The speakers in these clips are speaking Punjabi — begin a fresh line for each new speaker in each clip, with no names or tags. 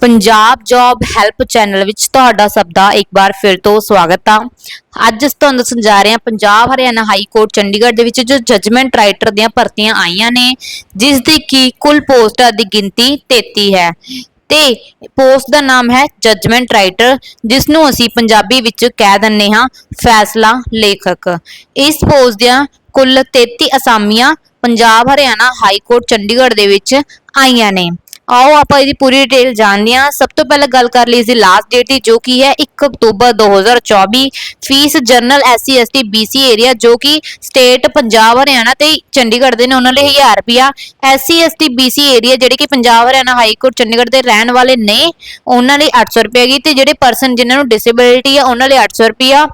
ਪੰਜਾਬ ਜੌਬ ਹੈਲਪ ਚੈਨਲ ਵਿੱਚ ਤੁਹਾਡਾ ਸਭ ਦਾ ਇੱਕ ਵਾਰ ਫਿਰ ਤੋਂ ਸਵਾਗਤ ਆ। ਅੱਜ ਅਸੀਂ ਤੁਹਾਨੂੰ ਦੱਸਣ ਜਾ ਰਹੇ ਹਾਂ, ਪੰਜਾਬ ਹਰਿਆਣਾ ਹਾਈ ਕੋਰਟ ਚੰਡੀਗੜ੍ਹ ਦੇ ਵਿੱਚ ਜੋ ਜੱਜਮੈਂਟ ਰਾਈਟਰ ਦੀਆਂ ਭਰਤੀਆਂ ਆਈਆਂ ਨੇ, ਜਿਸ ਦੀ ਕੀ ਕੁੱਲ ਪੋਸਟਾਂ ਦੀ ਗਿਣਤੀ 33 ਹੈ। ਤੇ ਪੋਸਟ ਦਾ ਨਾਮ ਹੈ ਜੱਜਮੈਂਟ ਰਾਈਟਰ ਜਿਸ ਨੂੰ ਅਸੀਂ ਪੰਜਾਬੀ ਵਿੱਚ ਕਹਿ ਦਿੰਨੇ ਹਾਂ ਫੈਸਲਾ ਲੇਖਕ। ਇਸ ਪੋਸਟ ਦੀਆਂ ਕੁੱਲ 33 ਅਸਾਮੀਆਂ ਪੰਜਾਬ ਹਰਿਆਣਾ ਹਾਈ ਕੋਰਟ ਚੰਡੀਗੜ੍ਹ ਦੇ ਵਿੱਚ ਆਈਆਂ ਨੇ। ਆਓ ਆਪਾਂ ਇਹਦੀ ਪੂਰੀ ਡਿਟੇਲ ਜਾਣਦੇ ਹਾਂ। ਸਭ ਤੋਂ ਪਹਿਲਾਂ ਗੱਲ ਕਰ ਲਈ ਇਸ ਦੀ ਲਾਸਟ ਡੇਟ ਦੀ, ਜੋ ਕਿ ਹੈ 1 ਅਕਤੂਬਰ 2024 fee general SC ST BC area ਜੋ ਕਿ ਸਟੇਟ ਪੰਜਾਬ, ਹਰਿਆਣਾ ਤੇ ਚੰਡੀਗੜ੍ਹ ਦੇ ਨੇ, ਉਹਨਾਂ ਲਈ 1000 ਰੁਪਿਆ ਐਸਸੀ ਐਸਟੀ ਬੀਸੀ ਏਰੀਆ ਜਿਹੜੇ ਕਿ ਪੰਜਾਬ, ਹਰਿਆਣਾ ਹਾਈ ਕੋਰਟ, ਚੰਡੀਗੜ੍ਹ ਦੇ ਰਹਿਣ ਵਾਲੇ ਨੇ, ਉਹਨਾਂ ਲਈ 800 ਰੁਪਏ ਗਈ ਤੇ ਜਿਹੜੇ ਪਰਸਨ ਜਿਨ੍ਹਾਂ ਨੂੰ ਡਿਸੇਬਿਲਿਟੀ ਆ, ਉਹਨਾਂ ਲਈ 800 ਰੁਪਿਆ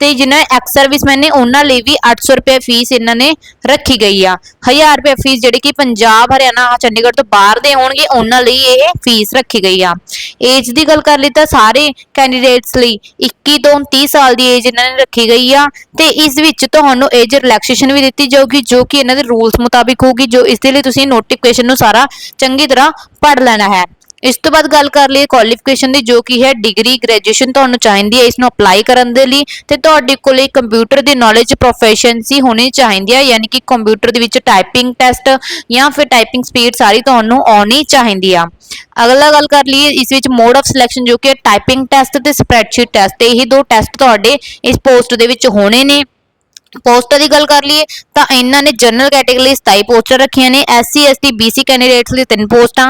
ਤੇ ਜਿਨ੍ਹਾਂ ਐਕਸ ਸਰਵਿਸਮੈਨ ਨੇ, ਉਹਨਾਂ ਲਈ ਵੀ 800 ਰੁਪਏ ਫੀਸ ਇਹਨਾਂ ਨੇ ਰੱਖੀ ਗਈ ਆ। 1000 ਰੁਪਏ ਫੀਸ ਜਿਹੜੀ ਕਿ ਪੰਜਾਬ, ਹਰਿਆਣਾ, ਚੰਡੀਗੜ੍ਹ ਤੋਂ ਬਾਹਰ ਦੇ ਹੋਣਗੇ ਉਹਨਾਂ ਲਈ ਇਹ ਫੀਸ ਰੱਖੀ ਗਈ ਆ। ਏਜ ਦੀ ਗੱਲ ਕਰ ਲਈ ਤਾਂ ਸਾਰੇ ਕੈਂਡੀਡੇਟਸ ਲਈ 21 ਤੋਂ 30 ਸਾਲ ਦੀ ਏਜ ਇਹਨਾਂ ਨੇ ਰੱਖੀ ਗਈ ਆ ਤੇ ਇਸ ਵਿੱਚ ਤੁਹਾਨੂੰ ਏਜ ਰਿਲੈਕਸੇਸ਼ਨ ਵੀ ਦਿੱਤੀ ਜਾਊਗੀ, ਜੋ ਕਿ ਇਹਨਾਂ ਦੇ ਰੂਲਸ ਮੁਤਾਬਿਕ ਹੋਊਗੀ, ਜੋ ਇਸ ਦੇ ਲਈ ਤੁਸੀਂ ਨੋਟੀਫਿਕੇਸ਼ਨ ਨੂੰ ਸਾਰਾ ਚੰਗੀ ਤਰ੍ਹਾਂ ਪੜ੍ਹ ਲੈਣਾ ਹੈ। ਇਸ ਤੋਂ ਬਾਅਦ ਗੱਲ ਕਰ ਲਈਏ ਕੁਆਲੀਫਿਕੇਸ਼ਨ ਦੀ, ਜੋ ਕਿ ਹੈ ਡਿਗਰੀ ਗ੍ਰੈਜੂਏਸ਼ਨ ਤੁਹਾਨੂੰ ਚਾਹੀਦੀ ਹੈ ਇਸ ਨੂੰ ਅਪਲਾਈ ਕਰਨ ਦੇ ਲਈ ਤੇ ਤੁਹਾਡੇ ਕੋਲੇ ਕੰਪਿਊਟਰ ਦੀ ਨੌਲੇਜ ਪ੍ਰੋਫੈਸ਼ਨਸੀ ਹੋਣੀ ਚਾਹੀਦੀ ਹੈ, ਯਾਨੀ ਕਿ ਕੰਪਿਊਟਰ ਦੇ ਵਿੱਚ ਟਾਈਪਿੰਗ ਟੈਸਟ ਜਾਂ ਫਿਰ ਟਾਈਪਿੰਗ ਸਪੀਡ ਸਾਰੀ ਤੁਹਾਨੂੰ ਆਉਣੀ ਚਾਹੀਦੀ ਆ। ਅਗਲਾ ਗੱਲ ਕਰ ਲਈਏ, ਇਸ ਵਿੱਚ ਮੋਡ ਆਫ ਸਿਲੈਕਸ਼ਨ ਜੋ ਕਿ ਟਾਈਪਿੰਗ ਟੈਸਟ ਤੇ ਸਪਰੈਡਸ਼ੀਟ ਟੈਸਟ ਇਹੀ ਦੋ ਟੈਸਟ ਤੁਹਾਡੇ ਇਸ ਪੋਸਟ ਦੇ ਵਿੱਚ ਹੋਣੇ ਨੇ। ਪੋਸਟਾਂ ਦੀ ਗੱਲ ਕਰ ਲਈਏ, ਤਾਂ ਇਹਨਾਂ ਨੇ ਜਨਰਲ ਕੈਟੇਗਰੀ ਲਈ 27 ਪੋਸਟਾਂ ਰੱਖੀਆਂ ਨੇ ਐਸਸੀ ਐਸਟੀ ਬੀਸੀ ਕੈਂਡੀਡੇਟਸ ਲਈ 3 ਪੋਸਟਾਂ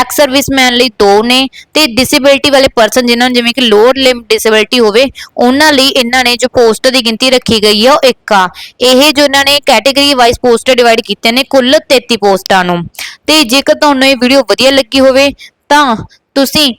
ਐਕਸ ਸਰਵਿਸਮੈਨ ਲਈ 2 ਨੇ, ਤੇ ਡਿਸੇਬਿਲਿਟੀ ਵਾਲੇ ਪਰਸਨ ਜਿਨ੍ਹਾਂ ਨੂੰ ਜਿਵੇਂ ਕਿ ਲੋਅਰ ਲਿਮ ਡਿਸੇਬਿਲਿਟੀ ਹੋਵੇ, ਉਹਨਾਂ ਲਈ ਇਹਨਾਂ ਨੇ ਜੋ ਪੋਸਟ ਦੀ ਗਿਣਤੀ ਰੱਖੀ ਗਈ ਹੈ ਉਹ ਇੱਕ ਆ। ਇਹ ਜੋ ਇਹਨਾਂ ਨੇ ਕੈਟੇਗਰੀ ਵਾਈਜ਼ ਪੋਸਟ ਡਿਵਾਈਡ ਕੀਤੇ ਨੇ, ਕੁੱਲ 33 ਪੋਸਟਾਂ ਨੂੰ। ਤੇ ਜੇਕਰ ਤੁਹਾਨੂੰ ਇਹ ਵੀਡੀਓ ਵਧੀਆ ਲੱਗੀ ਹੋਵੇ, ਤਾਂ ਤੁਸੀਂ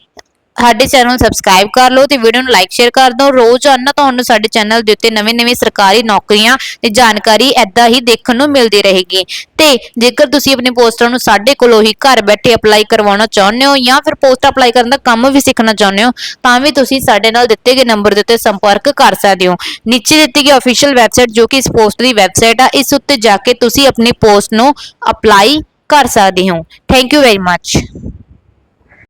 ਸਾਡੇ ਚੈਨਲ ਨੂੰ ਸਬਸਕ੍ਰਾਈਬ ਕਰ ਲਓ ਤੇ ਵੀਡੀਓ ਨੂੰ ਲਾਈਕ ਸ਼ੇਅਰ ਕਰ ਦਿਓ। ਰੋਜ਼ਾਨਾ ਤੁਹਾਨੂੰ ਸਾਡੇ ਚੈਨਲ ਦੇ ਉੱਤੇ ਨਵੇਂ-ਨਵੇਂ ਸਰਕਾਰੀ ਨੌਕਰੀਆਂ ਤੇ ਜਾਣਕਾਰੀ ਐਦਾਂ ਹੀ ਦੇਖਣ ਨੂੰ ਮਿਲਦੀ ਰਹੇਗੀ। ਤੇ ਜੇਕਰ ਤੁਸੀਂ ਆਪਣੇ ਪੋਸਟਾਂ ਨੂੰ ਸਾਡੇ ਕੋਲੋਂ ਹੀ ਘਰ ਬੈਠੇ ਅਪਲਾਈ ਕਰਵਾਉਣਾ ਚਾਹੁੰਦੇ ਹੋ ਜਾਂ ਫਿਰ ਪੋਸਟ ਅਪਲਾਈ ਕਰਨ ਦਾ ਕੰਮ ਵੀ ਸਿੱਖਣਾ ਚਾਹੁੰਦੇ ਹੋ, ਤਾਂ ਵੀ ਤੁਸੀਂ ਸਾਡੇ ਨਾਲ ਦਿੱਤੇ ਗਏ ਨੰਬਰ ਦੇ ਉੱਤੇ ਸੰਪਰਕ ਕਰ ਸਕਦੇ ਹੋ। ਨੀਚੇ ਦਿੱਤੀ ਗਈ ਅਫੀਸ਼ੀਅਲ ਵੈਬਸਾਈਟ ਜੋ ਕਿ ਇਸ ਪੋਸਟ ਦੀ ਵੈਬਸਾਈਟ ਆ, ਇਸ ਉੱਤੇ ਜਾ ਕੇ ਤੁਸੀਂ ਆਪਣੀ ਪੋਸਟ ਨੂੰ ਅਪਲਾਈ ਕਰ ਸਕਦੇ ਹੋ। Thank you very much